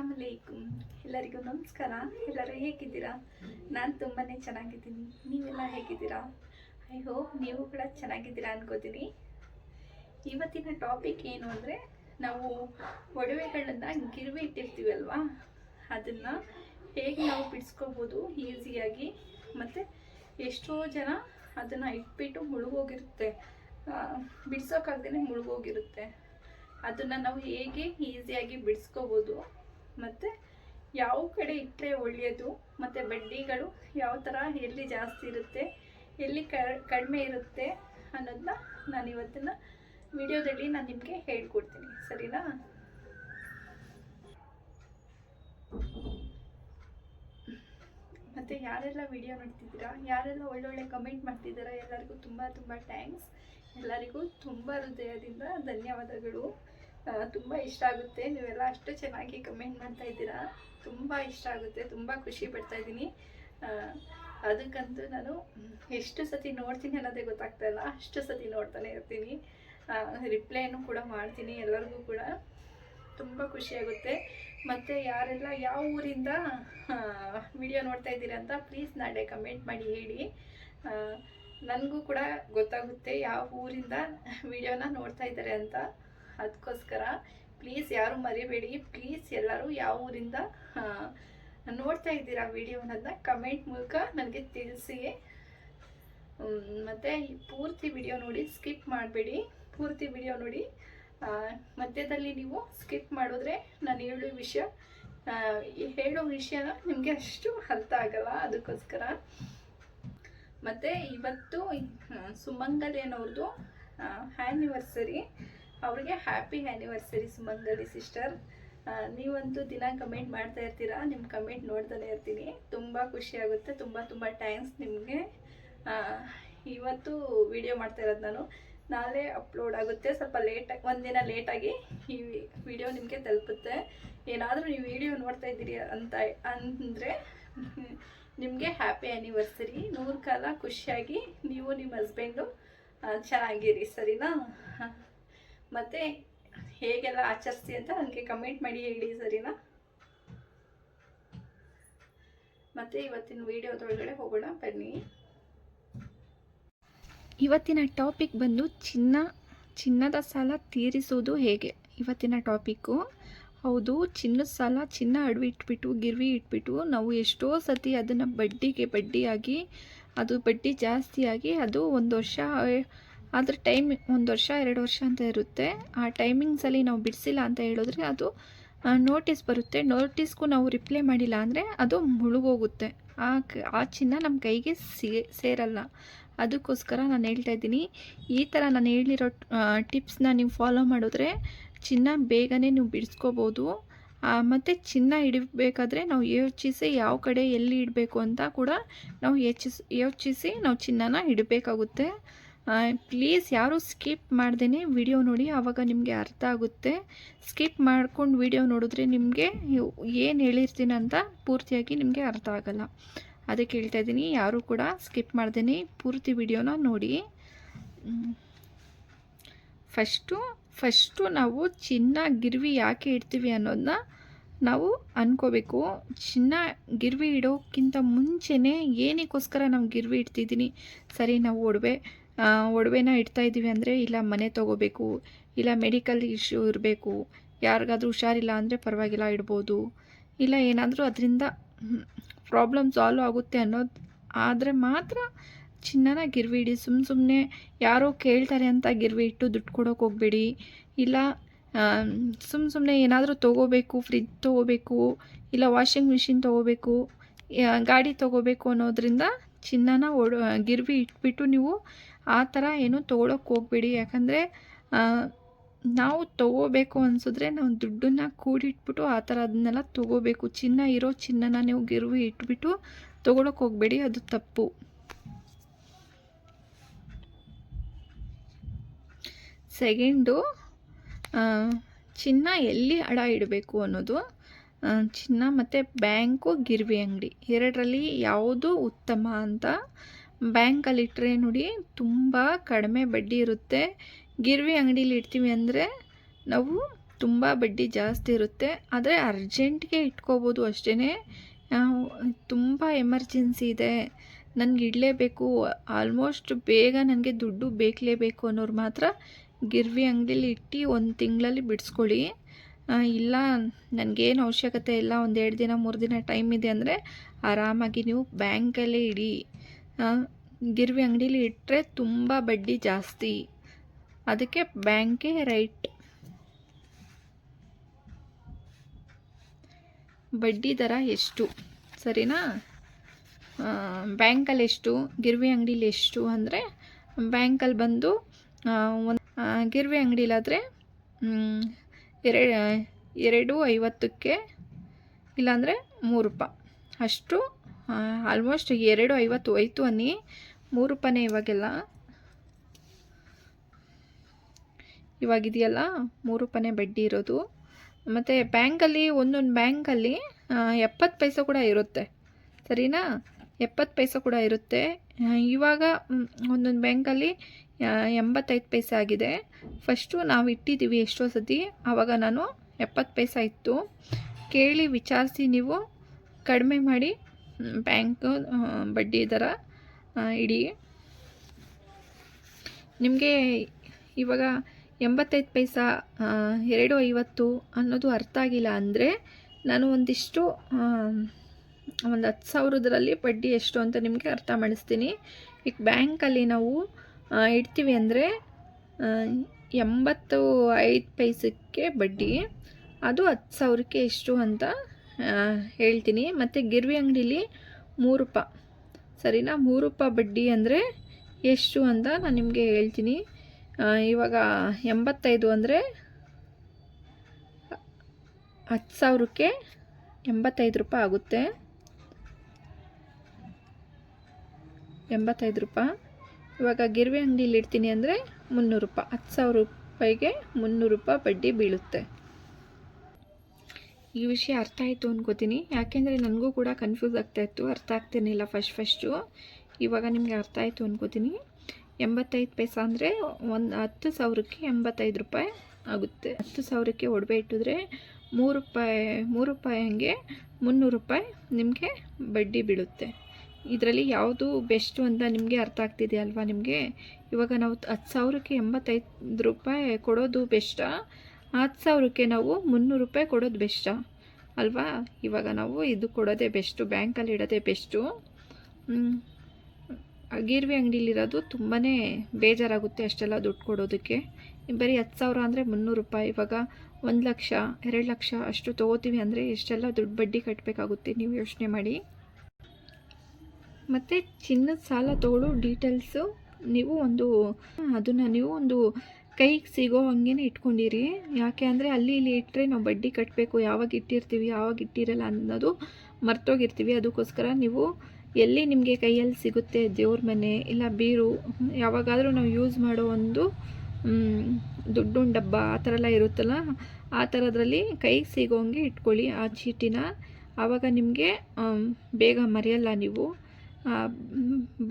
ಅಲೈಕುಮ್ ಎಲ್ಲರಿಗೂ ನಮಸ್ಕಾರ. ಎಲ್ಲರೂ ಹೇಗಿದ್ದೀರಾ? ನಾನು ತುಂಬಾ ಚೆನ್ನಾಗಿದ್ದೀನಿ. ನೀವೆಲ್ಲ ಹೇಗಿದ್ದೀರಾ? ಐ ಹೋಪ್ ನೀವು ಕೂಡ ಚೆನ್ನಾಗಿದ್ದೀರಾ ಅನ್ಕೋತೀನಿ. ಇವತ್ತಿನ ಟಾಪಿಕ್ ಏನು ಅಂದರೆ, ನಾವು ಒಡವೆಗಳನ್ನು ಗಿರ್ವಿ ಇಟ್ಟಿರ್ತೀವಲ್ವಾ ಅದನ್ನು ಹೇಗೆ ನಾವು ಬಿಡಿಸ್ಕೋಬೋದು ಈಸಿಯಾಗಿ ಮತ್ತು ಎಷ್ಟೋ ಜನ ಅದನ್ನು ಇಟ್ಬಿಟ್ಟು ಮುಳುಗೋಗಿರುತ್ತೆ. ಬಿಡಿಸೋಕ್ಕಾಗ್ದೇ ಮುಳುಗೋಗಿರುತ್ತೆ. ಅದನ್ನು ನಾವು ಹೇಗೆ ಈಸಿಯಾಗಿ ಬಿಡಿಸ್ಕೋಬೋದು? ಮತ್ತು ಯಾವ ಕಡೆ ಇಟ್ಟರೆ ಒಳ್ಳೆಯದು? ಮತ್ತು ಬಡ್ಡಿಗಳು ಯಾವ ಥರ ಎಲ್ಲಿ ಜಾಸ್ತಿ ಇರುತ್ತೆ, ಎಲ್ಲಿ ಕಡಿಮೆ ಇರುತ್ತೆ ಅನ್ನೋದನ್ನ ನಾನು ಇವತ್ತಿನ ವಿಡಿಯೋದಲ್ಲಿ ನಾನು ನಿಮಗೆ ಹೇಳ್ಕೊಡ್ತೀನಿ. ಸರಿನಾ? ಮತ್ತು ಯಾರೆಲ್ಲ ವಿಡಿಯೋ ನೋಡ್ತಿದ್ದೀರಾ? ಯಾರೆಲ್ಲ ಒಳ್ಳೊಳ್ಳೆ ಕಮೆಂಟ್ ಮಾಡ್ತಿದ್ದೀರಾ? ಎಲ್ಲರಿಗೂ ತುಂಬ ತುಂಬ ಥ್ಯಾಂಕ್ಸ್. ಎಲ್ಲರಿಗೂ ತುಂಬ ಹೃದಯದಿಂದ ಧನ್ಯವಾದಗಳು. ತುಂಬ ಇಷ್ಟ ಆಗುತ್ತೆ. ನೀವೆಲ್ಲ ಅಷ್ಟು ಚೆನ್ನಾಗಿ ಕಮೆಂಟ್ ಮಾಡ್ತಾ ಇದ್ದೀರಾ. ತುಂಬ ಇಷ್ಟ ಆಗುತ್ತೆ. ತುಂಬ ಖುಷಿ ಪಡ್ತಾ ಇದ್ದೀನಿ. ಅದಕ್ಕಂತೂ ನಾನು ಎಷ್ಟು ಸತಿ ನೋಡ್ತೀನಿ ಅನ್ನೋದೇ ಗೊತ್ತಾಗ್ತಾ ಇಲ್ಲ. ಅಷ್ಟು ಸತಿ ನೋಡ್ತಾನೆ ಇರ್ತೀನಿ. ರಿಪ್ಲೈನು ಕೂಡ ಮಾಡ್ತೀನಿ ಎಲ್ಲರಿಗೂ ಕೂಡ. ತುಂಬ ಖುಷಿಯಾಗುತ್ತೆ ಮತ್ತು ಯಾರೆಲ್ಲ ಯಾವ ಊರಿಂದ ವಿಡಿಯೋ ನೋಡ್ತಾ ಇದ್ದೀರಾ ಅಂತ ಪ್ಲೀಸ್ ನಾಳೆ ಕಮೆಂಟ್ ಮಾಡಿ ಹೇಳಿ. ನನಗೂ ಕೂಡ ಗೊತ್ತಾಗುತ್ತೆ ಯಾವ ಊರಿಂದ ವಿಡಿಯೋನ ನೋಡ್ತಾ ಇದ್ದಾರೆ ಅಂತ. ಅದಕ್ಕೋಸ್ಕರ ಪ್ಲೀಸ್ ಯಾರು ಮರಿಬೇಡಿ. ಪ್ಲೀಸ್ ಎಲ್ಲರೂ ಯಾವ ಊರಿಂದ ನೋಡ್ತಾ ಇದ್ದೀರಾ ವಿಡಿಯೋನನ್ನ ಕಮೆಂಟ್ ಮೂಲಕ ನನಗೆ ತಿಳಿಸಿ. ಮತ್ತು ಪೂರ್ತಿ ವಿಡಿಯೋ ನೋಡಿ ಸ್ಕಿಪ್ ಮಾಡಬೇಡಿ. ಪೂರ್ತಿ ವಿಡಿಯೋ ನೋಡಿ ಮಧ್ಯದಲ್ಲಿ ನೀವು ಸ್ಕಿಪ್ ಮಾಡಿದ್ರೆ ನಾನು ಹೇಳೋ ವಿಷಯ ಹೇಳೋ ವಿಷಯನ ನಿಮಗೆ ಅಷ್ಟು ಅರ್ಥ ಆಗಲ್ಲ ಅದಕ್ಕೋಸ್ಕರ. ಮತ್ತು ಇವತ್ತು ಸುಮಂಗಲೇನವ್ರದ್ದು ಆ್ಯನಿವರ್ಸರಿ ಅವ್ರಿಗೆ ಹ್ಯಾಪಿ ಆ್ಯನಿವರ್ಸರಿ ಸುಮಂಗಲಿ ಸಿಸ್ಟರ್ ನೀವಂತೂ ದಿನ ಕಮೆಂಟ್ ಮಾಡ್ತಾ ಇರ್ತೀರಾ? ನಿಮ್ಮ ಕಮೆಂಟ್ ನೋಡ್ತಾನೆ ಇರ್ತೀನಿ. ತುಂಬ ಖುಷಿ ಆಗುತ್ತೆ. ತುಂಬ ತುಂಬ ಥ್ಯಾಂಕ್ಸ್ ನಿಮಗೆ. ಇವತ್ತು ವಿಡಿಯೋ ಮಾಡ್ತಾ ಇರೋದು ನಾನು. ನಾಳೆ ಅಪ್ಲೋಡ್ ಆಗುತ್ತೆ. ಸ್ವಲ್ಪ ಲೇಟಾಗಿ ಒಂದಿನ ಲೇಟಾಗಿ ಈ ವಿಡಿಯೋ ನಿಮಗೆ ತಲುಪುತ್ತೆ. ಏನಾದರೂ ನೀವು ವಿಡಿಯೋ ನೋಡ್ತಾ ಇದ್ದೀರಿ ಅಂತ, ಅಂದರೆ ನಿಮಗೆ ಹ್ಯಾಪಿ ಆ್ಯನಿವರ್ಸರಿ ನೂರು ಕಾಲ ಖುಷಿಯಾಗಿ ನೀವು ನಿಮ್ಮ ಹಸ್ಬೆಂಡು ಚೆನ್ನಾಗಿರಿ. ಸರಿನಾ? ಮತ್ತು ಹೇಗೆಲ್ಲ ಆಚರಿಸಿ ಅಂತ ನನಗೆ ಕಮೆಂಟ್ ಮಾಡಿ ಹೇಳಿ ಸರಿನಾ? ಮತ್ತು ಇವತ್ತಿನ ವಿಡಿಯೋದೊಳಗಡೆ ಹೋಗೋಣ, ಬನ್ನಿ. ಇವತ್ತಿನ ಟಾಪಿಕ್ ಬಂದು ಚಿನ್ನ, ಚಿನ್ನದ ಸಾಲ ತೀರಿಸೋದು ಹೇಗೆ? ಇವತ್ತಿನ ಟಾಪಿಕ್ಕು ಹೌದು, ಚಿನ್ನದ ಸಾಲ ಚಿನ್ನ ಅಡವಿ ಇಟ್ಬಿಟ್ಟು, ಗಿರ್ವಿ ಇಟ್ಬಿಟ್ಟು, ನಾವು ಎಷ್ಟೋ ಸತಿ ಅದನ್ನು ಬಡ್ಡಿಗೆ ಬಡ್ಡಿಯಾಗಿ, ಅದು ಬಡ್ಡಿ ಜಾಸ್ತಿಯಾಗಿ, ಅದು ಒಂದು ವರ್ಷ ಅದ್ರ ಟೈಮ್ ಒಂದು ವರ್ಷ, ಎರಡು ವರ್ಷ ಅಂತ ಇರುತ್ತೆ. ಆ ಟೈಮಿಂಗ್ಸಲ್ಲಿ ನಾವು ಬಿಡಿಸಿಲ್ಲ ಅಂತ ಹೇಳಿದ್ರೆ ಅದು ನೋಟಿಸ್ ಬರುತ್ತೆ. ನೋಟಿಸ್ಗೂ ನಾವು ರಿಪ್ಲೈ ಮಾಡಿಲ್ಲ ಅಂದರೆ ಅದು ಮುಳುಗೋಗುತ್ತೆ. ಆ ಆ ಚಿನ್ನ ನಮ್ಮ ಕೈಗೆ ಸೇರಲ್ಲ. ಅದಕ್ಕೋಸ್ಕರ ನಾನು ಹೇಳ್ತಾ ಇದ್ದೀನಿ, ಈ ಥರ ನಾನು ಹೇಳಿರೋ ಟಿಪ್ಸ್ನ ನೀವು ಫಾಲೋ ಮಾಡಿದ್ರೆ ಚಿನ್ನ ಬೇಗನೆ ನೀವು ಬಿಡಿಸ್ಕೋಬೋದು. ಮತ್ತು ಚಿನ್ನ ಇಡಬೇಕಾದ್ರೆ ನಾವು ಯೋಚಿಸಿ ಯಾವ ಕಡೆ ಎಲ್ಲಿ ಇಡಬೇಕು ಅಂತ ಕೂಡ ನಾವು ಯೋಚಿಸಿ ಯೋಚಿಸಿ ನಾವು ಚಿನ್ನನ ಇಡಬೇಕಾಗುತ್ತೆ. ಪ್ಲೀಸ್ ಯಾರು ಸ್ಕಿಪ್ ಮಾಡ್ದೇ ವಿಡಿಯೋ ನೋಡಿ ಆವಾಗ ನಿಮಗೆ ಅರ್ಥ ಆಗುತ್ತೆ. ಸ್ಕಿಪ್ ಮಾಡ್ಕೊಂಡು ವಿಡಿಯೋ ನೋಡಿದ್ರೆ ನಿಮಗೆ ಏನು ಹೇಳಿರ್ತೀನಿ ಅಂತ ಪೂರ್ತಿಯಾಗಿ ನಿಮಗೆ ಅರ್ಥ ಆಗಲ್ಲ. ಅದಕ್ಕೆ ಹೇಳ್ತಾ ಇದ್ದೀನಿ, ಯಾರೂ ಕೂಡ ಸ್ಕಿಪ್ ಮಾಡ್ದೇ ಪೂರ್ತಿ ವಿಡಿಯೋನ ನೋಡಿ. ಫಸ್ಟು ಫಸ್ಟು ನಾವು ಚಿನ್ನ, ಗಿರ್ವಿ ಯಾಕೆ ಇಡ್ತೀವಿ ಅನ್ನೋದನ್ನ ನಾವು ಅನ್ಕೋಬೇಕು. ಚಿನ್ನ, ಗಿರ್ವಿ ಇಡೋಕ್ಕಿಂತ ಮುಂಚೆನೇ ಏನಕ್ಕೋಸ್ಕರ ನಾವು ಗಿರ್ವಿ ಇಡ್ತಿದ್ದೀನಿ? ಸರಿ, ನಾವು ಒಡವೆ. ಒಡವೆನ ಇಡ್ತಾ ಇದ್ದೀವಿ ಅಂದರೆ ಇಲ್ಲ ಮನೆ ತೊಗೋಬೇಕು, ಇಲ್ಲ ಮೆಡಿಕಲ್ ಇಶ್ಯೂ ಇರಬೇಕು, ಯಾರಿಗಾದ್ರೂ ಹುಷಾರಿಲ್ಲ ಅಂದರೆ ಪರವಾಗಿಲ್ಲ ಇಡ್ಬೋದು, ಇಲ್ಲ ಏನಾದರೂ ಅದರಿಂದ ಪ್ರಾಬ್ಲಮ್ ಸಾಲ್ವ್ ಆಗುತ್ತೆ ಅನ್ನೋದು, ಆದರೆ ಮಾತ್ರ ಚಿನ್ನನ ಗಿರ್ವಿ ಇಡಿ ಸುಮ್ಮ ಸುಮ್ಮನೆ ಯಾರೋ ಕೇಳ್ತಾರೆ ಅಂತ ಗಿರ್ವಿ ಇಟ್ಟು ದುಡ್ಡು ಕೊಡೋಕೆ ಹೋಗಬೇಡಿ, ಇಲ್ಲ ಸುಮ್ಮ ಸುಮ್ಮನೆ ಏನಾದರೂ ತೊಗೋಬೇಕು ಫ್ರಿಜ್ ತೊಗೋಬೇಕು, ಇಲ್ಲ ವಾಷಿಂಗ್ ಮಿಷಿನ್ ತೊಗೋಬೇಕು ಗಾಡಿ ತೊಗೋಬೇಕು ಅನ್ನೋದರಿಂದ ಚಿನ್ನನ ಒಡ, ಗಿರ್ವಿ ಇಟ್ಬಿಟ್ಟು ನೀವು ಆ ಥರ ಏನು ತೊಗೊಳಕ್ಕೆ ಹೋಗಬೇಡಿ. ಯಾಕಂದರೆ ನಾವು ತೊಗೋಬೇಕು ಅನಿಸಿದ್ರೆ ನಾವು ದುಡ್ಡನ್ನು ಕೂಡಿಟ್ಬಿಟ್ಟು ಆ ಥರ ಅದನ್ನೆಲ್ಲ ತೊಗೋಬೇಕು. ಚಿನ್ನ ಇರೋ ಚಿನ್ನನ ನೀವು ಗಿರ್ವಿ ಇಟ್ಬಿಟ್ಟು ತೊಗೊಳಕ್ಕೆ ಹೋಗಬೇಡಿ. ಅದು ತಪ್ಪು. ಸೆಕೆಂಡು ಚಿನ್ನ ಎಲ್ಲಿ ಅಡ ಇಡಬೇಕು ಅನ್ನೋದು. ಚಿನ್ನ ಮತ್ತು ಬ್ಯಾಂಕು ಗಿರ್ವಿ ಅಂಗಡಿ. ಎರಡರಲ್ಲಿ ಯಾವುದು ಉತ್ತಮ ಅಂತ ಬ್ಯಾಂಕಲ್ಲಿಟ್ಟರೆ ನೋಡಿ ತುಂಬ ಕಡಿಮೆ ಬಡ್ಡಿ ಇರುತ್ತೆ. ಗಿರ್ವಿ ಅಂಗಡೀಲಿ ಇಡ್ತೀವಿ ಅಂದರೆ ನಾವು ತುಂಬ ಬಡ್ಡಿ ಜಾಸ್ತಿ ಇರುತ್ತೆ. ಆದರೆ ಅರ್ಜೆಂಟ್ಗೆ ಇಟ್ಕೋಬೋದು ಅಷ್ಟೇ ತುಂಬ ಎಮರ್ಜೆನ್ಸಿ ಇದೆ. ನನಗೆ ಇಡಲೇಬೇಕು. ಆಲ್ಮೋಸ್ಟ್ ಬೇಗ ನನಗೆ ದುಡ್ಡು ಬೇಕಲೇಬೇಕು ಅನ್ನೋರು ಮಾತ್ರ ಗಿರ್ವಿ ಅಂಗಡೀಲಿ ಇಟ್ಟು ಒಂದು ತಿಂಗಳಲ್ಲಿ ಬಿಡಿಸ್ಕೊಳ್ಳಿ. ಇಲ್ಲ, ನನಗೇನು ಅವಶ್ಯಕತೆ ಇಲ್ಲ. ಒಂದು ಎರಡು ದಿನ, ಮೂರು ದಿನ ಟೈಮ್ ಇದೆ ಅಂದರೆ ಆರಾಮಾಗಿ ನೀವು ಬ್ಯಾಂಕಲ್ಲೇ ಇಡಿ. ಗಿರ್ವಿ ಅಂಗಡೀಲಿ ಇಟ್ಟರೆ ತುಂಬ ಬಡ್ಡಿ ಜಾಸ್ತಿ. ಅದಕ್ಕೆ ಬ್ಯಾಂಕೇ ರೈಟ್. ಬಡ್ಡಿ ದರ ಎಷ್ಟು? ಸರಿನಾ? ಬ್ಯಾಂಕಲ್ಲಿ ಎಷ್ಟು? ಗಿರ್ವಿ ಅಂಗಡೀಲಿ ಎಷ್ಟು ಅಂದರೆ ಬ್ಯಾಂಕಲ್ಲಿ ಬಂದು ಒಂದು ಗಿರ್ವಿ ಅಂಗಡಿಲಾದರೆ ಎರಡು ಎರಡು ಐವತ್ತಕ್ಕೆ ಇಲ್ಲಾಂದರೆ ಮೂರು ರೂಪಾಯಿ ಅಷ್ಟು ಆಲ್ಮೋಸ್ಟ್ ಎರಡು ಐವತ್ತು ಹೋಯ್ತು ಅನ್ನಿ. ಮೂರು ರೂಪಾಯಿನೇ ಇವಾಗೆಲ್ಲ. ಇವಾಗಿದೆಯಲ್ಲ, ಮೂರು ರೂಪಾಯಿನೇ ಬಡ್ಡಿ ಇರೋದು. ಮತ್ತು ಬ್ಯಾಂಕಲ್ಲಿ, ಒಂದೊಂದು ಬ್ಯಾಂಕಲ್ಲಿ ಎಪ್ಪತ್ತು ಪೈಸೆ ಕೂಡ ಇರುತ್ತೆ. ಸರಿನಾ? ಎಪ್ಪತ್ತು ಪೈಸೆ ಕೂಡ ಇರುತ್ತೆ. ಇವಾಗ ಒಂದೊಂದು ಬ್ಯಾಂಕಲ್ಲಿ ಎಂಬತ್ತೈದು ಪೈಸೆ ಆಗಿದೆ. ಫಸ್ಟು ನಾವು ಇಟ್ಟಿದ್ದೀವಿ ಎಷ್ಟೋ ಸತಿ. ಆವಾಗ ನಾನು ಎಪ್ಪತ್ತು ಪೈಸೆ ಇತ್ತು. ಕೇಳಿ ವಿಚಾರಿಸಿ ನೀವು ಕಡಿಮೆ ಮಾಡಿ ಬ್ಯಾಂಕ್ ಬಡ್ಡಿ ದರ ಇಡಿ. ನಿಮಗೆ ಇವಾಗ ಎಂಬತ್ತೈದು ಪೈಸಾ ಎರಡು ಐವತ್ತು ಅನ್ನೋದು ಅರ್ಥ ಆಗಿಲ್ಲ ಅಂದರೆ ನಾನು ಒಂದಿಷ್ಟು ಒಂದು ಹತ್ತು ಸಾವಿರದಲ್ಲಿ ಬಡ್ಡಿ ಎಷ್ಟು ಅಂತ ನಿಮಗೆ ಅರ್ಥ ಮಾಡಿಸ್ತೀನಿ. ಈಗ ಬ್ಯಾಂಕಲ್ಲಿ ನಾವು ಇಡ್ತೀವಿ ಅಂದರೆ ಎಂಬತ್ತು ಐದು ಪೈಸಕ್ಕೆ ಬಡ್ಡಿ, ಅದು ಹತ್ತು ಸಾವಿರಕ್ಕೆ ಎಷ್ಟು ಅಂತ ಹೇಳ್ತೀನಿ. ಮತ್ತು ಗಿರ್ವಿ ಅಂಗಡೀಲಿ ಮೂರು ರೂಪಾಯಿ ಸರಿನಾ? ಮೂರು ರೂಪಾಯಿ ಬಡ್ಡಿ ಅಂದರೆ ಎಷ್ಟು ಅಂತ ನಾನು ನಿಮಗೆ ಹೇಳ್ತೀನಿ. ಇವಾಗ ಎಂಬತ್ತೈದು ಅಂದರೆ ಹತ್ತು ಸಾವಿರಕ್ಕೆ ಎಂಬತ್ತೈದು ರೂಪಾಯಿ ಆಗುತ್ತೆ. ಎಂಬತ್ತೈದು ರೂಪಾಯಿ ಇವಾಗ ಗಿರ್ವಿ ಅಂಗಡೀಲಿ ಇಡ್ತೀನಿ ಅಂದರೆ ಮುನ್ನೂರು ರೂಪಾಯಿ ಹತ್ತು ಸಾವಿರ ರೂಪಾಯಿಗೆ ಮುನ್ನೂರು ರೂಪಾಯಿ ಬಡ್ಡಿ ಬೀಳುತ್ತೆ. ಈ ವಿಷಯ ಅರ್ಥ ಆಯಿತು ಅನ್ಕೋತೀನಿ. ಯಾಕೆಂದರೆ ನನಗೂ ಕೂಡ ಕನ್ಫ್ಯೂಸ್ ಆಗ್ತಾಯಿತ್ತು ಅರ್ಥ ಆಗ್ತಿರ್ಲಿಲ್ಲ ಫಸ್ಟ್ ಫಸ್ಟು ಇವಾಗ ನಿಮಗೆ ಅರ್ಥ ಆಯಿತು ಅನ್ಕೋತೀನಿ. ಎಂಬತ್ತೈದು ಪೈಸ ಅಂದರೆ ಒಂದು ಹತ್ತು ಸಾವಿರಕ್ಕೆ ಎಂಬತ್ತೈದು ರೂಪಾಯಿ ಆಗುತ್ತೆ. ಹತ್ತು ಸಾವಿರಕ್ಕೆ ಒಡವೆ ಇಟ್ಟಿದ್ರೆ ಮೂರು ರೂಪಾಯಿ ಮೂರು ರೂಪಾಯಿ ಹಂಗೆ ಮುನ್ನೂರು ರೂಪಾಯಿ ನಿಮಗೆ ಬಡ್ಡಿ ಬೀಳುತ್ತೆ. ಇದರಲ್ಲಿ ಯಾವುದು ಬೆಸ್ಟು ಅಂತ ನಿಮಗೆ ಅರ್ಥ ಆಗ್ತಿದೆಯಲ್ವಾ ನಿಮಗೆ? ಇವಾಗ ನಾವು ಹತ್ತು ಸಾವಿರಕ್ಕೆ ಎಂಬತ್ತೈದು ರೂಪಾಯಿ ಕೊಡೋದು ಬೆಸ್ಟಾ ಹತ್ತು ಸಾವಿರಕ್ಕೆ ನಾವು ಮುನ್ನೂರು ರೂಪಾಯಿ ಕೊಡೋದು ಬೆಸ್ಟಾ ಅಲ್ವಾ? ಇವಾಗ ನಾವು ಇದು ಕೊಡೋದೇ ಬೆಸ್ಟು, ಬ್ಯಾಂಕಲ್ಲಿ ಇಡೋದೇ ಬೆಸ್ಟು. ಗಿರ್ವಿ ಅಂಗಡಿಲಿರೋದು ತುಂಬಾ ಬೇಜಾರಾಗುತ್ತೆ ಅಷ್ಟೆಲ್ಲ ದುಡ್ಡು ಕೊಡೋದಕ್ಕೆ. ಬರೀ ಹತ್ತು ಸಾವಿರ ಅಂದರೆ ಮುನ್ನೂರು ರೂಪಾಯಿ. ಇವಾಗ ಒಂದು ಲಕ್ಷ, ಎರಡು ಲಕ್ಷ ಅಷ್ಟು ತೊಗೋತೀವಿ ಅಂದರೆ ಎಷ್ಟೆಲ್ಲ ದುಡ್ಡು ಬಡ್ಡಿ ಕಟ್ಟಬೇಕಾಗುತ್ತೆ ನೀವು ಯೋಚನೆ ಮಾಡಿ. ಮತ್ತು ಚಿನ್ನದ ಸಾಲ ತಗೊಳ್ಳೋ ಡೀಟೇಲ್ಸು ನೀವು ಒಂದು, ಅದನ್ನು ನೀವು ಒಂದು ಕೈಗೆ ಸಿಗೋ ಹಾಗೇನೆ ಇಟ್ಕೊಂಡಿರಿ. ಯಾಕೆ ಅಂದರೆ ಅಲ್ಲಿ ಇಲ್ಲಿ ಇಟ್ಟರೆ ನಾವು ಬಡ್ಡಿ ಕಟ್ಟಬೇಕು ಯಾವಾಗ ಇಟ್ಟಿರ್ತೀವಿ, ಯಾವಾಗ ಇಟ್ಟಿರಲ್ಲ ಅನ್ನೋದು ಮರ್ತೋಗಿರ್ತೀವಿ. ಅದಕ್ಕೋಸ್ಕರ ನೀವು ಎಲ್ಲಿ ನಿಮಗೆ ಕೈಯಲ್ಲಿ ಸಿಗುತ್ತೆ ದೇವ್ರ ಮನೆ ಇಲ್ಲ ಬೀರು, ಯಾವಾಗಾದರೂ ನಾವು ಯೂಸ್ ಮಾಡೋ ಒಂದು ದುಡ್ಡು ಡಬ್ಬ ಆ ಥರ ಎಲ್ಲ ಇರುತ್ತಲ್ಲ, ಆ ಥರದ್ರಲ್ಲಿ ಕೈಗೆ ಸಿಗೋಂಗೆ ಇಟ್ಕೊಳ್ಳಿ ಆ ಚೀಟಿನ. ಆವಾಗ ನಿಮಗೆ ಬೇಗ ಮರೆಯಲ್ಲ ನೀವು.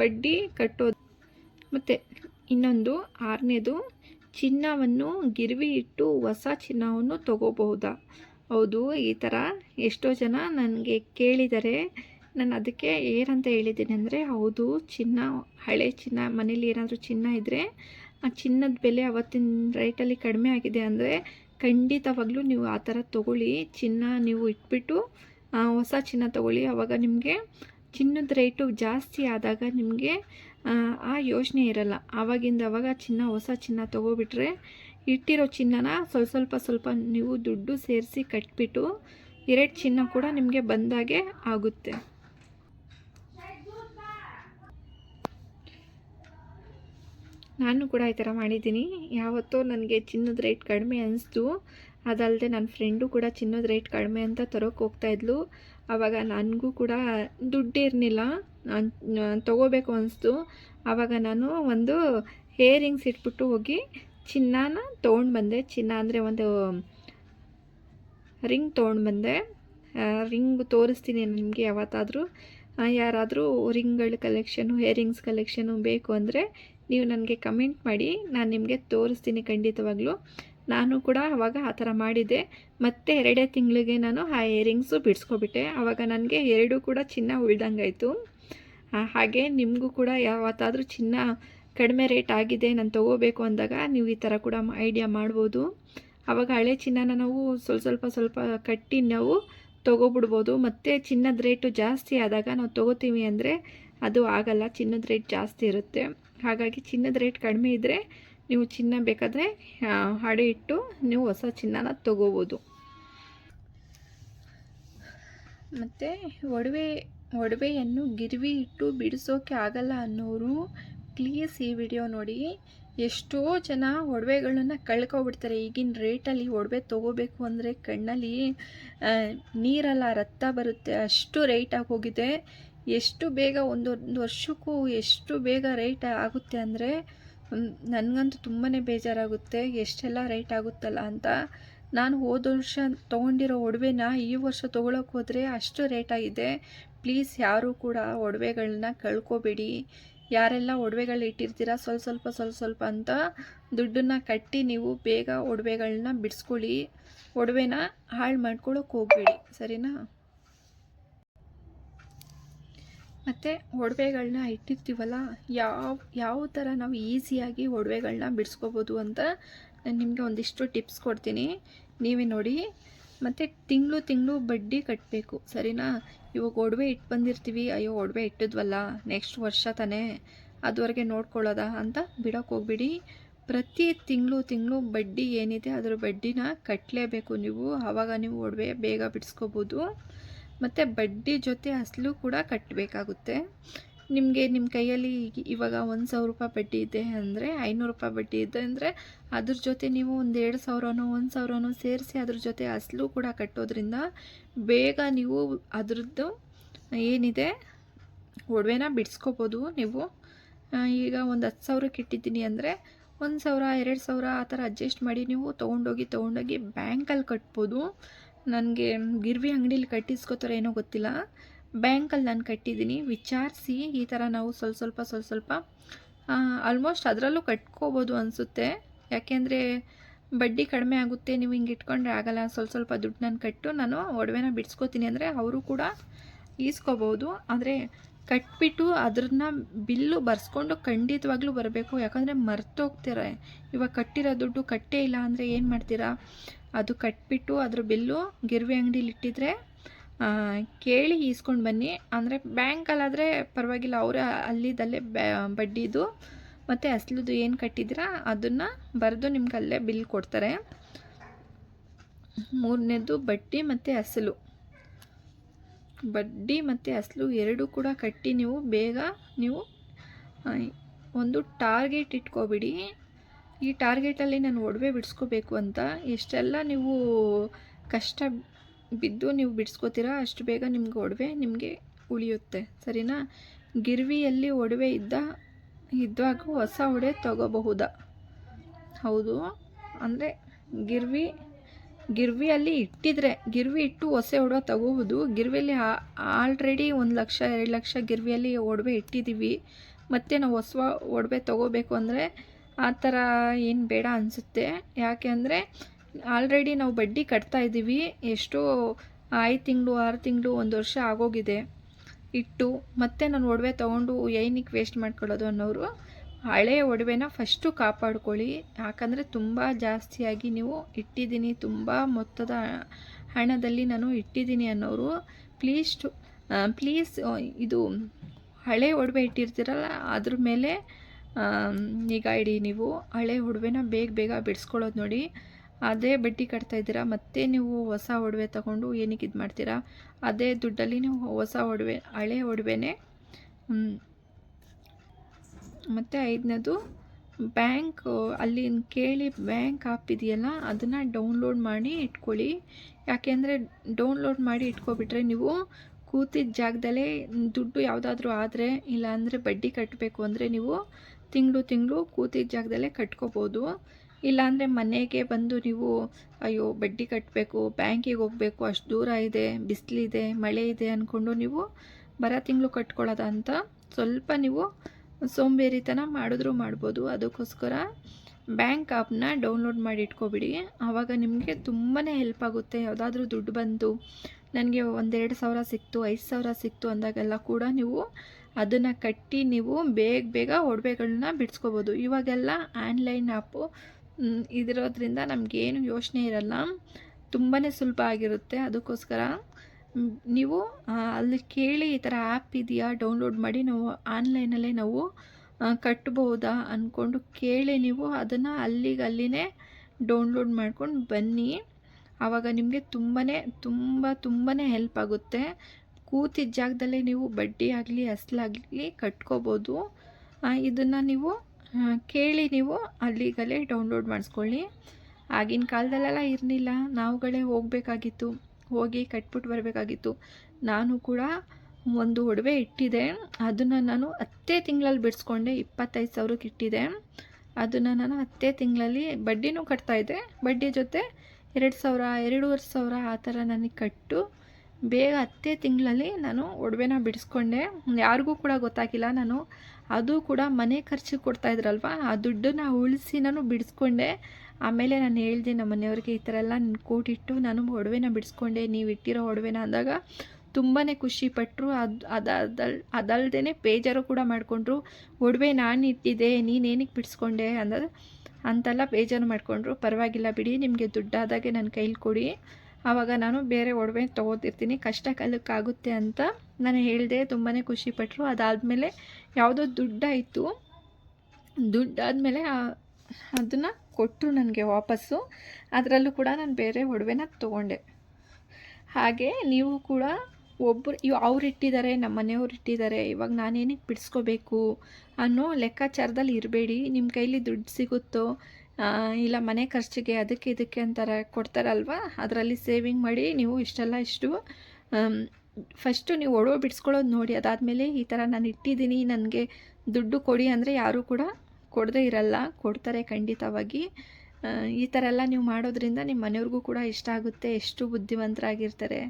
ಬಡ್ಡಿ ಕಟ್ಟೋದು. ಮತ್ತು ಇನ್ನೊಂದು, ಆರನೇದು ಚಿನ್ನವನ್ನು ಗಿರ್ವಿ ಇಟ್ಟು ಹೊಸ ಚಿನ್ನವನ್ನು ತಗೋಬಹುದಾ? ಹೌದು, ಈ ಥರ ಎಷ್ಟೋ ಜನ ನನಗೆ ಕೇಳಿದರೆ, ನಾನು ಅದಕ್ಕೆ ಏನಂತ ಹೇಳಿದ್ದೀನಿ ಅಂದರೆ, ಹೌದು, ಚಿನ್ನ, ಹಳೆ ಚಿನ್ನ, ಮನೇಲಿ ಏನಾದರೂ ಚಿನ್ನ ಇದ್ದರೆ ಆ ಚಿನ್ನದ ಬೆಲೆ ಅವತ್ತಿನ ರೇಟಲ್ಲಿ ಕಡಿಮೆ ಆಗಿದೆ ಅಂದರೆ, ಖಂಡಿತವಾಗ್ಲೂ ನೀವು ಆ ಥರ ತೊಗೊಳ್ಳಿ. ಚಿನ್ನ ನೀವು ಇಟ್ಬಿಟ್ಟು ಹೊಸ ಚಿನ್ನ ತೊಗೊಳ್ಳಿ. ಆವಾಗ ನಿಮಗೆ ಚಿನ್ನದ ರೇಟು ಜಾಸ್ತಿ ಆದಾಗ ನಿಮಗೆ ಆ ಯೋಚನೆ ಇರಲ್ಲ. ಆವಾಗಿಂದ ಅವಾಗ ಚಿನ್ನ, ಹೊಸ ಚಿನ್ನ ತೊಗೊಬಿಟ್ರೆ ಇಟ್ಟಿರೋ ಚಿನ್ನನ ಸ್ವಲ್ಪ ಸ್ವಲ್ಪ ಸ್ವಲ್ಪ ನೀವು ದುಡ್ಡು ಸೇರಿಸಿ ಕಟ್ಬಿಟ್ಟು ಎರಡು ಚಿನ್ನ ಕೂಡ ನಿಮಗೆ ಬಂದಾಗೆ ಆಗುತ್ತೆ. ನಾನು ಕೂಡ ಈ ಥರ ಮಾಡಿದ್ದೀನಿ. ಯಾವತ್ತೋ ನನಗೆ ಚಿನ್ನದ ರೇಟ್ ಕಡಿಮೆ ಅನಿಸ್ತು. ಅದಲ್ಲದೆ ನನ್ನ ಫ್ರೆಂಡು ಕೂಡ ಚಿನ್ನದ ರೇಟ್ ಕಡಿಮೆ ಅಂತ ತರೋಕೆ ಹೋಗ್ತಾಯಿದ್ಲು ಆವಾಗ ನನಗೂ ಕೂಡ ದುಡ್ಡು ತೊಗೋಬೇಕು ಅನಿಸ್ತು. ಆವಾಗ ನಾನು ಒಂದು ಹೇರಿಂಗ್ಸ್ ಇಟ್ಬಿಟ್ಟು ಹೋಗಿ ಚಿನ್ನನ ತೊಗೊಂಡು ಬಂದೆ. ಚಿನ್ನ ಅಂದರೆ ಒಂದು ರಿಂಗ್ ತೊಗೊಂಡು ಬಂದೆ. ರಿಂಗ್ ತೋರಿಸ್ತೀನಿ ನಿಮಗೆ ಯಾವತ್ತಾದರೂ. ಯಾರಾದರೂ ರಿಂಗ್ಗಳ ಕಲೆಕ್ಷನು ಹೇರಿಂಗ್ಸ್ ಕಲೆಕ್ಷನು ಬೇಕು ಅಂದರೆ ನೀವು ನನಗೆ ಕಮೆಂಟ್ ಮಾಡಿ. ನಾನು ನಿಮಗೆ ತೋರಿಸ್ತೀನಿ ಖಂಡಿತವಾಗ್ಲೂ. ನಾನು ಕೂಡ ಅವಾಗ ಆ ಥರ ಮಾಡಿದ್ದೆ. ಮತ್ತೆ ಎರಡೇ ತಿಂಗಳಿಗೆ ನಾನು ಆ ಇಯರಿಂಗ್ಸು ಬಿಡಿಸ್ಕೊಬಿಟ್ಟೆ. ಆವಾಗ ನನಗೆ ಎರಡೂ ಕೂಡ ಚಿನ್ನ ಉಳ್ದಂಗಾಯಿತು. ಹಾಗೆ ನಿಮಗೂ ಕೂಡ ಯಾವತ್ತಾದರೂ ಚಿನ್ನ ಕಡಿಮೆ ರೇಟ್ ಆಗಿದೆ, ನಾನು ತೊಗೋಬೇಕು ಅಂದಾಗ ನೀವು ಈ ಥರ ಕೂಡ ಐಡಿಯಾ ಮಾಡ್ಬೋದು. ಆವಾಗ ಹಳೆ ಚಿನ್ನನ ನಾವು ಸ್ವಲ್ಪ ಸ್ವಲ್ಪ ಸ್ವಲ್ಪ ಕಟ್ಟಿ ನಾವು ತೊಗೊಬಿಡ್ಬೋದು. ಮತ್ತು ಚಿನ್ನದ ರೇಟು ಜಾಸ್ತಿ ಆದಾಗ ನಾವು ತೊಗೋತೀವಿ ಅಂದರೆ ಅದು ಆಗಲ್ಲ, ಚಿನ್ನದ ರೇಟ್ ಜಾಸ್ತಿ ಇರುತ್ತೆ. ಹಾಗಾಗಿ ಚಿನ್ನದ ರೇಟ್ ಕಡಿಮೆ ಇದ್ದರೆ ನೀವು ಚಿನ್ನ ಬೇಕಾದರೆ ಹಡೆ ಇಟ್ಟು ನೀವು ಹೊಸ ಚಿನ್ನನ ತೊಗೋಬೋದು. ಮತ್ತು ಒಡವೆ ಒಡವೆಯನ್ನು ಗಿರ್ವಿ ಇಟ್ಟು ಬಿಡಿಸೋಕೆ ಆಗಲ್ಲ ಅನ್ನೋರು ಪ್ಲೀಸ್ ಈ ವಿಡಿಯೋ ನೋಡಿ. ಎಷ್ಟೋ ಜನ ಒಡವೆಗಳನ್ನು ಕಳ್ಕೊಬಿಡ್ತಾರೆ. ಈಗಿನ ರೇಟಲ್ಲಿ ಒಡವೆ ತೊಗೋಬೇಕು ಅಂದರೆ ಕಣ್ಣಲ್ಲಿ ನೀರೆಲ್ಲ ರಕ್ತ ಬರುತ್ತೆ. ಅಷ್ಟು ರೇಟ್ ಆಗೋಗಿದೆ ಎಷ್ಟು ಬೇಗ ಒಂದೊಂದು ವರ್ಷಕ್ಕೂ ಎಷ್ಟು ಬೇಗ ರೇಟ್ ಆಗುತ್ತೆ ಅಂದರೆ ನನಗಂತೂ ತುಂಬಾ ಬೇಜಾರಾಗುತ್ತೆ. ಎಷ್ಟೆಲ್ಲ ರೇಟ್ ಆಗುತ್ತಲ್ಲ ಅಂತ. ನಾನು ಹೋದ ವರ್ಷ ತೊಗೊಂಡಿರೋ ಒಡವೆನ ಈ ವರ್ಷ ತೊಗೊಳಕ್ಕೆ ಹೋದರೆ ಅಷ್ಟು ರೇಟಾಗಿದೆ ಪ್ಲೀಸ್ ಯಾರೂ ಕೂಡ ಒಡವೆಗಳನ್ನ ಕಳ್ಕೊಬೇಡಿ. ಯಾರೆಲ್ಲ ಒಡವೆಗಳು ಇಟ್ಟಿರ್ತೀರ ಸ್ವಲ್ಪ ಸ್ವಲ್ಪ ಸ್ವಲ್ಪ ಸ್ವಲ್ಪ ಅಂತ ದುಡ್ಡನ್ನು ಕಟ್ಟಿ ನೀವು ಬೇಗ ಒಡವೆಗಳನ್ನ ಬಿಡಿಸ್ಕೊಳ್ಳಿ. ಒಡವೆನ ಹಾಳು ಮಾಡ್ಕೊಳ್ಳೋಕೆ ಹೋಗಬೇಡಿ. ಸರಿನಾ? ಮತ್ತು ಒಡವೆಗಳನ್ನ ಇಟ್ಟಿರ್ತೀವಲ್ಲ, ಯಾವ ಯಾವ ಥರ ನಾವು ಈಸಿಯಾಗಿ ಒಡವೆಗಳನ್ನ ಬಿಡಿಸ್ಕೋಬೋದು ಅಂತ ನಾನು ನಿಮಗೆ ಒಂದಿಷ್ಟು ಟಿಪ್ಸ್ ಕೊಡ್ತೀನಿ. ನೀವೇ ನೋಡಿ. ಮತ್ತು ತಿಂಗಳು ತಿಂಗಳು ಬಡ್ಡಿ ಕಟ್ಟಬೇಕು ಸರಿನಾ? ಇವಾಗ ಒಡವೆ ಇಟ್ಟು ಬಂದಿರ್ತೀವಿ. ಅಯ್ಯೋ, ಒಡವೆ ಇಟ್ಟಿದ್ವಲ್ಲ. ನೆಕ್ಸ್ಟ್ ವರ್ಷ ತಾನೇ. ಅದುವರೆಗೆ ನೋಡ್ಕೊಳ್ಳೋದ ಅಂತ ಬಿಡೋಕೆ ಹೋಗ್ಬಿಡಿ. ಪ್ರತಿ ತಿಂಗಳು ತಿಂಗಳು ಬಡ್ಡಿ ಏನಿದೆ ಅದರ ಬಡ್ಡಿನ ಕಟ್ಟಲೇಬೇಕು ನೀವು. ಆವಾಗ ನೀವು ಒಡವೆ ಬೇಗ ಬಿಡಿಸ್ಕೋಬೋದು. ಮತ್ತು ಬಡ್ಡಿ ಜೊತೆ ಅಸಲು ಕೂಡ ಕಟ್ಟಬೇಕಾಗುತ್ತೆ ನಿಮಗೆ ನಿಮ್ಮ ಕೈಯಲ್ಲಿ ಇವಾಗ ಒಂದು ಸಾವಿರ ರೂಪಾಯಿ ಬಡ್ಡಿ ಇದೆ ಅಂದರೆ, ಐನೂರು ರೂಪಾಯಿ ಬಡ್ಡಿ ಇದೆ ಅಂದರೆ, ಅದ್ರ ಜೊತೆ ನೀವು ಒಂದು ಎರಡು ಸಾವಿರನೋ, ಒಂದು ಸಾವಿರನೋ ಸೇರಿಸಿ ಅದ್ರ ಜೊತೆ ಅಸಲು ಕೂಡ ಕಟ್ಟೋದ್ರಿಂದ ಬೇಗ ನೀವು ಅದರದ್ದು ಏನಿದೆ, ಒಡವೆನ ಬಿಡಿಸ್ಕೋಬೋದು ನೀವು. ಈಗ ಒಂದು ಹತ್ತು ಸಾವಿರಕ್ಕೆ ಇಟ್ಟಿದ್ದೀನಿ ಅಂದರೆ, ಒಂದು ಸಾವಿರ, ಎರಡು ಸಾವಿರ ಆ ಥರ ಅಡ್ಜಸ್ಟ್ ಮಾಡಿ ನೀವು ತೊಗೊಂಡೋಗಿ ತೊಗೊಂಡೋಗಿ ಬ್ಯಾಂಕಲ್ಲಿ ಕಟ್ಬೋದು. ನನಗೆ ಗಿರ್ವಿ ಅಂಗಡೀಲಿ ಕಟ್ಟಿಸ್ಕೋತಾರೆ ಏನೋ ಗೊತ್ತಿಲ್ಲ. ಬ್ಯಾಂಕಲ್ಲಿ ನಾನು ಕಟ್ಟಿದ್ದೀನಿ, ವಿಚಾರಿಸಿ ಈ ಥರ ನಾವು ಸ್ವಲ್ಪ ಸ್ವಲ್ಪ ಸ್ವಲ್ಪ ಸ್ವಲ್ಪ ಆಲ್ಮೋಸ್ಟ್ ಅದರಲ್ಲೂ ಕಟ್ಕೋಬೋದು ಅನಿಸುತ್ತೆ. ಯಾಕೆಂದರೆ ಬಡ್ಡಿ ಕಡಿಮೆ ಆಗುತ್ತೆ, ನೀವು ಹಿಂಗೆ ಇಟ್ಕೊಂಡ್ರೆ ಆಗಲ್ಲ, ಸ್ವಲ್ಪ ಸ್ವಲ್ಪ ದುಡ್ಡು ನಾನು ಕಟ್ಟು, ನಾನು ಒಡವೆನ ಬಿಡಿಸ್ಕೋತೀನಿ ಅಂದರೆ ಅವರು ಕೂಡ ಈಸ್ಕೋಬೋದು. ಆದರೆ ಕಟ್ಬಿಟ್ಟು ಅದನ್ನ ಬಿಲ್ಲು ಬರ್ಸ್ಕೊಂಡು ಖಂಡಿತವಾಗ್ಲೂ ಬರಬೇಕು. ಯಾಕಂದರೆ ಮರ್ತೋಗ್ತಾರೆ. ಇವಾಗ ಕಟ್ಟಿರೋ ದುಡ್ಡು ಕಟ್ಟೇ ಇಲ್ಲ ಅಂದರೆ ಏನು ಮಾಡ್ತೀರಾ? ಅದು ಕಟ್ಬಿಟ್ಟು ಅದ್ರ ಬಿಲ್ಲು ಗಿರ್ವಿ ಅಂಗಡೀಲಿ ಇಟ್ಟಿದ್ರೆ ಕೇಳಿ ಈಸ್ಕೊಂಡು ಬನ್ನಿ. ಅಂದರೆ ಬ್ಯಾಂಕಲ್ಲಾದರೆ ಪರವಾಗಿಲ್ಲ, ಅವರೇ ಅಲ್ಲಿದ್ದಲ್ಲೇ ಬಡ್ಡಿದು ಮತ್ತು ಅಸಲುದು ಏನು ಕಟ್ಟಿದ್ದೀರಾ ಅದನ್ನು ಬರೆದು ನಿಮ್ಗೆ ಅಲ್ಲೇ ಬಿಲ್ ಕೊಡ್ತಾರೆ. ಮೂರನೇದು ಬಡ್ಡಿ ಮತ್ತು ಅಸಲು. ಬಡ್ಡಿ ಮತ್ತು ಅಸಲು ಎರಡೂ ಕೂಡ ಕಟ್ಟಿ ನೀವು ಬೇಗ ನೀವು ಒಂದು ಟಾರ್ಗೆಟ್ ಇಟ್ಕೋಬಿಡಿ. ಈ ಟಾರ್ಗೆಟಲ್ಲಿ ನಾನು ಒಡವೆ ಬಿಡಿಸ್ಕೋಬೇಕು ಅಂತ. ಎಷ್ಟೆಲ್ಲ ನೀವು ಕಷ್ಟ ಬಿದ್ದು ನೀವು ಬಿಡಿಸ್ಕೋತೀರಾ? ಅಷ್ಟು ಬೇಗ ನಿಮ್ಗೆ ಒಡವೆ ನಿಮಗೆ ಉಳಿಯುತ್ತೆ. ಸರಿನಾ? ಗಿರ್ವಿಯಲ್ಲಿ ಒಡವೆ ಇದ್ದ, ಇದ್ದಾಗ ಹೊಸ ಒಡೆ ತಗೋಬಹುದಾ? ಹೌದು. ಅಂದರೆ ಗಿರ್ವಿ, ಗಿರ್ವಿಯಲ್ಲಿ ಇಟ್ಟಿದ್ರೆ, ಗಿರ್ವಿ ಇಟ್ಟು ಹೊಸ ಒಡವೆ ತಗೋಬೋದು ಗಿರ್ವಿಯಲ್ಲಿ ಆಲ್ರೆಡಿ ಒಂದು ಲಕ್ಷ, ಎರಡು ಲಕ್ಷ ಗಿರ್ವಿಯಲ್ಲಿ ಒಡವೆ ಇಟ್ಟಿದ್ದೀವಿ ಮತ್ತು ನಾವು ಹೊಸ ಒಡವೆ ತಗೋಬೇಕು ಅಂದರೆ ಆ ಥರ ಏನು ಬೇಡ ಅನಿಸುತ್ತೆ. ಯಾಕೆ ಅಂದರೆ ಆಲ್ರೆಡಿ ನಾವು ಬಡ್ಡಿ ಕಟ್ತಾ ಇದ್ದೀವಿ. ಎಷ್ಟೋ ಐದು ತಿಂಗಳು, ಆರು ತಿಂಗಳು, ಒಂದು ವರ್ಷ ಆಗೋಗಿದೆ. ಇಟ್ಟು ಮತ್ತೆ ನಾನು ಒಡವೆ ತೊಗೊಂಡು ಏನಕ್ಕೆ ವೇಸ್ಟ್ ಮಾಡ್ಕೊಳ್ಳೋದು ಅನ್ನೋರು ಹಳೆಯ ಒಡವೆನ ಫಸ್ಟು ಕಾಪಾಡ್ಕೊಳ್ಳಿ. ಯಾಕಂದರೆ ತುಂಬ ಜಾಸ್ತಿಯಾಗಿ ನೀವು ಇಟ್ಟಿದ್ದೀನಿ, ತುಂಬ ಮೊತ್ತದ ಹಣದಲ್ಲಿ ನಾನು ಇಟ್ಟಿದ್ದೀನಿ ಅನ್ನೋರು ಪ್ಲೀಸ್ ಪ್ಲೀಸ್ ಇದು ಹಳೆ ಒಡವೆ ಇಟ್ಟಿರ್ತೀರಲ್ಲ, ಅದ್ರ ಮೇಲೆ ನಿಗಾ ಇಡಿ ನೀವು. ಹಳೆ ಒಡವೆನ ಬೇಗ ಬೇಗ ಬಿಡಿಸ್ಕೊಳ್ಳೋದು ನೋಡಿ. ಅದೇ ಬಡ್ಡಿ ಕಟ್ತಾ ಇದ್ದೀರಾ, ಮತ್ತೆ ನೀವು ಹೊಸ ಒಡವೆ ತಗೊಂಡು ಏನಕ್ಕೆ ಇದು ಮಾಡ್ತೀರಾ? ಅದೇ ದುಡ್ಡಲ್ಲಿ ನೀವು ಹೊಸ ಒಡವೆ, ಹಳೆ ಒಡವೆನೇ ಮತ್ತು ಐದನೇದು, ಬ್ಯಾಂಕ್, ಅಲ್ಲಿ ಕೇಳಿ ಬ್ಯಾಂಕ್ ಆ್ಯಪ್ ಇದೆಯಲ್ಲ, ಅದನ್ನು ಡೌನ್ಲೋಡ್ ಮಾಡಿ ಇಟ್ಕೊಳ್ಳಿ. ಯಾಕೆಂದರೆ ಡೌನ್ಲೋಡ್ ಮಾಡಿ ಇಟ್ಕೊಬಿಟ್ರೆ ನೀವು ಕೂತಿದ್ದ ಜಾಗದಲ್ಲೇ ದುಡ್ಡು ಯಾವುದಾದ್ರೂ ಆದರೆ, ಇಲ್ಲಾಂದರೆ ಬಡ್ಡಿ ಕಟ್ಟಬೇಕು ಅಂದರೆ ನೀವು ತಿಂಗಳು ತಿಂಗಳು ಕೂತಿದ್ದ ಜಾಗದಲ್ಲೇ ಕಟ್ಕೋಬೋದು. ಇಲ್ಲಾಂದರೆ ಮನೆಗೆ ಬಂದು ನೀವು, ಅಯ್ಯೋ, ಬಡ್ಡಿ ಕಟ್ಟಬೇಕು ಬ್ಯಾಂಕಿಗೆ ಹೋಗಬೇಕು, ಅಷ್ಟು ದೂರ ಇದೆ, ಬಿಸಿಲಿದೆ, ಮಳೆ ಇದೆ ಅಂದ್ಕೊಂಡು ನೀವು ಬರ ತಿಂಗಳು ಕಟ್ಕೊಳ್ಳೋದ ಅಂತ ಸ್ವಲ್ಪ ನೀವು ಸೋಂಬೇರಿತನ ಮಾಡಿದ್ರೂ ಮಾಡ್ಬೋದು. ಅದಕ್ಕೋಸ್ಕರ ಬ್ಯಾಂಕ್ ಆ್ಯಪ್ನ ಡೌನ್ಲೋಡ್ ಮಾಡಿ ಇಟ್ಕೊಬಿಡಿ. ಆವಾಗ ನಿಮಗೆ ತುಂಬಾ ಹೆಲ್ಪ್ ಆಗುತ್ತೆ. ಯಾವುದಾದ್ರೂ ದುಡ್ಡು ಬಂತು ನನಗೆ ಒಂದೆರಡು ಸಾವಿರ ಸಿಕ್ತು, ಐದು ಸಾವಿರ ಸಿಕ್ತು ಅಂದಾಗೆಲ್ಲ ಕೂಡ ನೀವು ಅದನ್ನು ಕಟ್ಟಿ ನೀವು ಬೇಗ ಬೇಗ ಒಡವೆಗಳನ್ನ ಬಿಡಿಸ್ಕೋಬೋದು. ಇವಾಗೆಲ್ಲ ಆನ್ಲೈನ್ ಆ್ಯಪು ಇದಿರೋದ್ರಿಂದ ನಮಗೇನು ಯೋಚನೆ ಇರಲ್ಲ. ತುಂಬಾ ಸುಲಭ ಆಗಿರುತ್ತೆ ಅದಕ್ಕೋಸ್ಕರ. ನೀವು ಅಲ್ಲಿ ಕೇಳಿ ಈ ಥರ ಆ್ಯಪ್ ಇದೆಯಾ, ಡೌನ್ಲೋಡ್ ಮಾಡಿ ನಾವು ಆನ್ಲೈನಲ್ಲೇ ನಾವು ಕಟ್ಬೋದಾ ಅಂದ್ಕೊಂಡು ಕೇಳಿ ನೀವು ಅದನ್ನು ಅಲ್ಲಿಗೆ ಅಲ್ಲಿನೇ ಡೌನ್ಲೋಡ್ ಮಾಡ್ಕೊಂಡು ಬನ್ನಿ. ಆವಾಗ ನಿಮಗೆ ತುಂಬಾ ತುಂಬ ತುಂಬಾ ಹೆಲ್ಪ್ ಆಗುತ್ತೆ. ಕೂತಿದ್ದ ಜಾಗದಲ್ಲೇ ನೀವು ಬಡ್ಡಿ ಆಗಲಿ ಅಸಲಾಗಲಿ ಕಟ್ಕೋಬೋದು. ಇದನ್ನು ನೀವು ಕೇಳಿ ನೀವು, ಅಲ್ಲಿಗಲೇ ಡೌನ್ಲೋಡ್ ಮಾಡಿಸ್ಕೊಳ್ಳಿ. ಆಗಿನ ಕಾಲದಲ್ಲೆಲ್ಲ ಇರಲಿಲ್ಲ, ನಾವುಗಳೇ ಹೋಗಬೇಕಾಗಿತ್ತು, ಹೋಗಿ ಕಟ್ಬಿಟ್ಟು ಬರಬೇಕಾಗಿತ್ತು. ನಾನು ಕೂಡ ಒಂದು ಒಡವೆ ಇಟ್ಟಿದೆ, ಅದನ್ನು ನಾನು ಹತ್ತೇ ತಿಂಗಳಲ್ಲಿ ಬಿಡಿಸ್ಕೊಂಡೆ, ಇಪ್ಪತ್ತೈದು ಸಾವಿರಕ್ಕೆ ಇಟ್ಟಿದೆ. ಅದನ್ನು ನಾನು ಹತ್ತೇ ತಿಂಗಳಲ್ಲಿ ಬಡ್ಡಿನೂ ಕಟ್ತಾಯಿದ್ದೆ ಬಡ್ಡಿ ಜೊತೆ ಎರಡು ಸಾವಿರ, ಎರಡೂವರೆ ಸಾವಿರ ಆ ಥರ ನನಗೆ ಕಟ್ಟು. ಬೇಗ ಹತ್ತೇ ತಿಂಗಳಲ್ಲಿ ನಾನು ಒಡವೆನ ಬಿಡಿಸ್ಕೊಂಡೆ. ಯಾರಿಗೂ ಕೂಡ ಗೊತ್ತಾಗಿಲ್ಲ, ನಾನು ಅದು ಕೂಡ ಮನೆ ಖರ್ಚಿಗೆ ಕೊಡ್ತಾಯಿದ್ರಲ್ವ ಆ ದುಡ್ಡನ್ನ ಉಳಿಸಿ ನಾನು ಬಿಡಿಸ್ಕೊಂಡೆ. ಆಮೇಲೆ ನಾನು ಹೇಳಿದೆ ನಮ್ಮ ಮನೆಯವ್ರಿಗೆ, ಈ ಥರ ಎಲ್ಲ ಕೋಟಿಟ್ಟು ನಾನು ಒಡವೆನ ಬಿಡಿಸ್ಕೊಂಡೆ. ನೀವು ಇಟ್ಟಿರೋ ಒಡವೆನ ಅಂದಾಗ ತುಂಬಾ ಖುಷಿಪಟ್ಟರು ಅದು ಅದಲ್ ಅದಲ್ದೇ ಬೇಜಾರು ಕೂಡ ಮಾಡಿಕೊಂಡ್ರು. ಒಡವೆ ನಾನು ಇಟ್ಟಿದ್ದೆ ನೀನೇನಕ್ಕೆ ಬಿಡಿಸ್ಕೊಂಡೆ? ಅಂದ, ಅಂತೆಲ್ಲ ಬೇಜಾರು ಮಾಡಿಕೊಂಡ್ರು. ಪರವಾಗಿಲ್ಲ ಬಿಡಿ, ನಿಮಗೆ ದುಡ್ಡಾದಾಗೆ ನನ್ನ ಕೈಲಿ ಕೊಡಿ. ಆವಾಗ ನಾನು ಬೇರೆ ಒಡವೆ ತೊಗೋತಿರ್ತೀನಿ. ಕಷ್ಟ ಕಾಲಕ್ಕಾಗುತ್ತೆ ಅಂತ ನಾನು ಹೇಳಿದೆ ತುಂಬಾ ಖುಷಿಪಟ್ಟರು ಅದಾದಮೇಲೆ ಯಾವುದೋ ದುಡ್ಡಾಯಿತು ದುಡ್ಡಾದಮೇಲೆ ಅದನ್ನು ಕೊಟ್ಟರು ನನಗೆ ವಾಪಸ್ಸು. ಅದರಲ್ಲೂ ಕೂಡ ನಾನು ಬೇರೆ ಒಡವೆನ ತೊಗೊಂಡೆ. ಹಾಗೆ ನೀವು ಕೂಡ ಒಬ್ಬರು ಇವ್ ಅವ್ರು ಇಟ್ಟಿದ್ದಾರೆ ನಮ್ಮ ಮನೆಯವ್ರು ಇಟ್ಟಿದ್ದಾರೆ ಇವಾಗ ನಾನೇನಕ್ಕೆ ಬಿಡಿಸ್ಕೋಬೇಕು ಅನ್ನೋ ಲೆಕ್ಕಾಚಾರದಲ್ಲಿ ಇರಬೇಡಿ. ನಿಮ್ಮ ಕೈಲಿ ದುಡ್ಡು ಸಿಗುತ್ತೋ ಇಲ್ಲ ಮನೆ ಖರ್ಚಿಗೆ ಅದಕ್ಕೆ ಇದಕ್ಕೆ ಅಂತಾರೆ ಕೊಡ್ತಾರಲ್ವ? ಅದರಲ್ಲಿ ಸೇವಿಂಗ್ ಮಾಡಿ ನೀವು ಇಷ್ಟೆಲ್ಲ ಇಷ್ಟು ಫಸ್ಟು ನೀವು ಒಡವೆ ಬಿಡಿಸ್ಕೊಳ್ಳೋದು ನೋಡಿ. ಅದಾದಮೇಲೆ ಈ ಥರ ನಾನು ಇಟ್ಟಿದ್ದೀನಿ, ನನಗೆ ದುಡ್ಡು ಕೊಡಿ ಅಂದರೆ ಯಾರೂ ಕೂಡ ಕೊಡದೇ ಇರಲ್ಲ. ಕೊಡ್ತಾರೆ ಖಂಡಿತವಾಗಿ. ಈ ಥರ ಎಲ್ಲ ನೀವು ಮಾಡೋದ್ರಿಂದ ನಿಮ್ಮ ಮನೆಯವ್ರಿಗೂ ಕೂಡ ಇಷ್ಟ ಆಗುತ್ತೆ. ಎಷ್ಟು ಬುದ್ಧಿವಂತರಾಗಿರ್ತಾರೆ.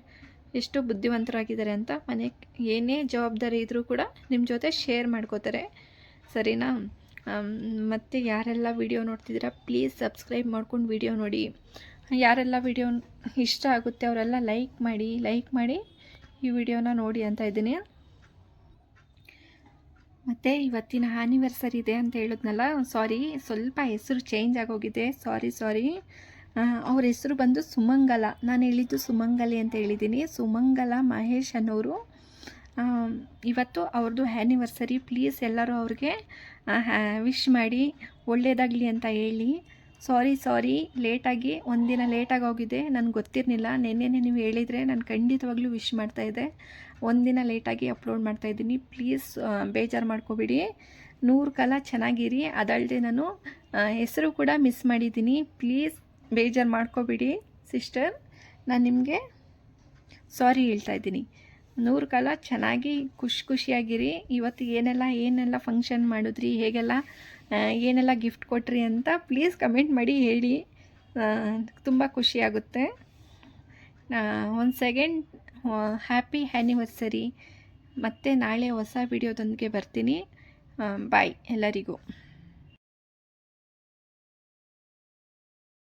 ಎಷ್ಟು ಬುದ್ಧಿವಂತರಾಗಿದ್ದಾರೆ ಅಂತ ಮನೆ ಏನೇ ಜವಾಬ್ದಾರಿ ಇದ್ದರೂ ಕೂಡ ನಿಮ್ಮ ಜೊತೆ ಶೇರ್ ಮಾಡ್ಕೋತಾರೆ. ಸರಿನಾ? ಮತ್ತು ಯಾರೆಲ್ಲ ವಿಡಿಯೋ ನೋಡ್ತಿದ್ದೀರಾ ಪ್ಲೀಸ್ ಸಬ್ಸ್ಕ್ರೈಬ್ ಮಾಡ್ಕೊಂಡು ವಿಡಿಯೋ ನೋಡಿ. ಯಾರೆಲ್ಲ ವಿಡಿಯೋ ಇಷ್ಟ ಆಗುತ್ತೆ ಅವರೆಲ್ಲ ಲೈಕ್ ಮಾಡಿ ಲೈಕ್ ಮಾಡಿ ಈ ವಿಡಿಯೋನ ನೋಡಿ ಅಂತ ಇದ್ದೀನಿ. ಮತ್ತು ಇವತ್ತಿನ ಆ್ಯನಿವರ್ಸರಿ ಇದೆ ಅಂತ ಹೇಳಿದ್ನಲ್ಲ ಸಾರಿ ಸ್ವಲ್ಪ ಹೆಸರು ಚೇಂಜ್ ಆಗೋಗಿದೆ ಸಾರಿ ಸಾರಿ ಅವ್ರ ಹೆಸರು ಬಂದು ಸುಮಂಗಲ. ನಾನು ಹೇಳಿದ್ದು ಸುಮಂಗಲಿ ಅಂತ ಹೇಳಿದ್ದೀನಿ. ಸುಮಂಗಲ ಮಹೇಶ್ ಅನ್ನೋರು ಇವತ್ತು ಅವ್ರದ್ದು ಆ್ಯನಿವರ್ಸರಿ ಪ್ಲೀಸ್ ಎಲ್ಲರೂ ಅವ್ರಿಗೆ ವಿಶ್ ಮಾಡಿ ಒಳ್ಳೆಯದಾಗಲಿ ಅಂತ ಹೇಳಿ. ಸಾರಿ ಸಾರಿ ಲೇಟಾಗಿ ಒಂದಿನ ಲೇಟಾಗಿ ಹೋಗಿದೆ. ನನಗೆ ಗೊತ್ತಿರಲಿಲ್ಲ. ನಿನ್ನೆನೇ ನೀವು ಹೇಳಿದರೆ ನಾನು ಖಂಡಿತವಾಗ್ಲೂ ವಿಶ್ ಮಾಡ್ತಾಯಿದ್ದೆ ಒಂದಿನ ಲೇಟಾಗಿ ಅಪ್ಲೋಡ್ ಮಾಡ್ತಾಯಿದ್ದೀನಿ ಪ್ಲೀಸ್ ಬೇಜಾರು ಮಾಡ್ಕೋಬೇಡಿ. ನೂರು ಕಾಲ ಚೆನ್ನಾಗಿರಿ. ಅದಲ್ಲದೆ ನಾನು ಹೆಸರು ಕೂಡ ಮಿಸ್ ಮಾಡಿದ್ದೀನಿ. ಪ್ಲೀಸ್ ಬೇಜಾರು ಮಾಡ್ಕೋಬೇಡಿ ಸಿಸ್ಟರ್ ನಾನು ನಿಮಗೆ ಸಾರಿ ಹೇಳ್ತಾ ಇದ್ದೀನಿ. ನೂರು ಕಾಲ ಚೆನ್ನಾಗಿ ಖುಷಿ ಖುಷಿಯಾಗಿರಿ. ಇವತ್ತು ಏನೆಲ್ಲ ಏನೆಲ್ಲ ಫಂಕ್ಷನ್ ಮಾಡಿದ್ರಿ, ಹೇಗೆಲ್ಲ ಏನೆಲ್ಲ ಗಿಫ್ಟ್ ಕೊಟ್ರಿ ಅಂತ ಪ್ಲೀಸ್ ಕಮೆಂಟ್ ಮಾಡಿ ಹೇಳಿ. ತುಂಬ ಖುಷಿಯಾಗುತ್ತೆ ಒಂದು ಸೆಕೆಂಡ್ ಹ್ಯಾಪಿ ಆ್ಯನಿವರ್ಸರಿ ಮತ್ತು ನಾಳೆ ಹೊಸ ವಿಡಿಯೋದೊಂದಿಗೆ ಬರ್ತೀನಿ. ಬಾಯ್ ಎಲ್ಲರಿಗೂ.